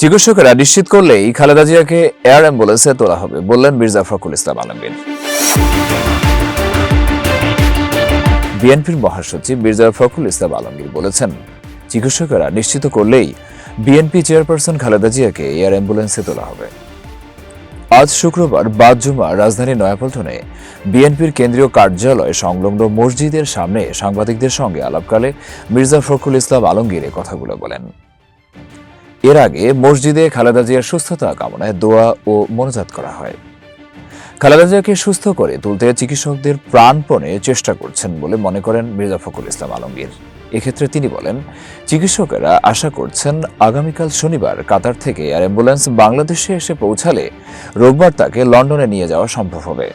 চিকিৎসকেরা নিশ্চিত করলেই খালেদা জিয়াকে এয়ার অ্যাম্বুলেন্সে তোলা হবে, বললেন মির্জা ফখরুল ইসলাম আলমগীর। বিএনপির মহাসচিব মির্জা ফখরুল ইসলাম আলমগীর বলেছেন, চিকিৎসকেরা নিশ্চিত করলেই বিএনপি চেয়ারপারসন খালেদা জিয়াকে এয়ার অ্যাম্বুলেন্সে তোলা হবে। আজ শুক্রবার বাদ জুমা রাজধানীর নয়াপল্টনে বিএনপির কেন্দ্রীয় কার্যালয় সংলগ্ন মসজিদের সামনে সাংবাদিকদের সঙ্গে আলাপকালে মির্জা ফখরুল ইসলাম আলমগীর কথাগুলো বলেন। এর আগে মসজিদে খালেদা জিয়ার সুস্থতা কামনায় দোয়া ও মনোজাত করা হয়। খালেদা জিয়াকে সুস্থ করে তুলতে চিকিৎসকদের প্রাণপণে চেষ্টা করছেন বলে মনে করেন মির্জা ফখরুল ইসলাম আলমগীর। এক্ষেত্রে তিনি বলেন, চিকিৎসকেরা আশা করছেন আগামীকাল শনিবার কাতার থেকে এয়ার অ্যাম্বুলেন্স বাংলাদেশে এসে পৌঁছালে রোববার তাকে লন্ডনে নিয়ে যাওয়া সম্ভব হবে।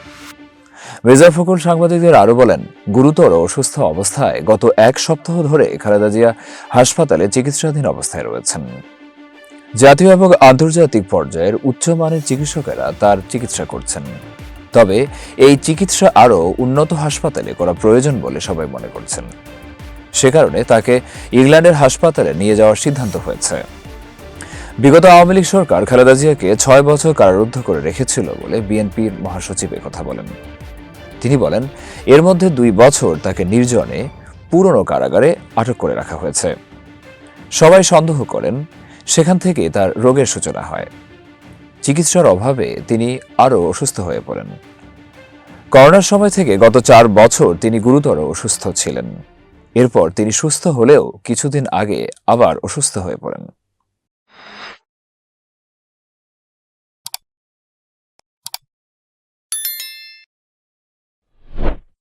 মির্জা ফখরুল সাংবাদিকদের আরও বলেন, গুরুতর অসুস্থ অবস্থায় গত এক সপ্তাহ ধরে খালেদা জিয়া হাসপাতালে চিকিৎসাধীন অবস্থায় রয়েছেন। জাতীয় এবং আন্তর্জাতিক পর্যায়ের উচ্চমানের চিকিৎসকেরা তার চিকিৎসা করছেন। তবে এই চিকিৎসা আরও উন্নত হাসপাতালে করা প্রয়োজন বলে সবাই মনে করছেন। সে কারণে তাকে ইংল্যান্ডের হাসপাতালে নিয়ে যাওয়ার সিদ্ধান্ত হয়েছে। বিগত আওয়ামী লীগ সরকার খালেদা জিয়াকে ছয় বছর কারারুদ্ধ করে রেখেছিল বলে বিএনপির মহাসচিব কথা বলেন। তিনি বলেন, এর মধ্যে দুই বছর তাকে নির্জনে পুরনো কারাগারে আটক করে রাখা হয়েছে। সবাই সন্দেহ করেন সেখান থেকে তার রোগের সূচনা হয়। চিকিৎসার অভাবে তিনি আরও অসুস্থ হয়ে পড়েন। করোনার সময় থেকে গত চার বছর তিনি গুরুতর অসুস্থ ছিলেন। এরপর তিনি সুস্থ হলেও কিছুদিন আগে আবার অসুস্থ হয়ে পড়েন।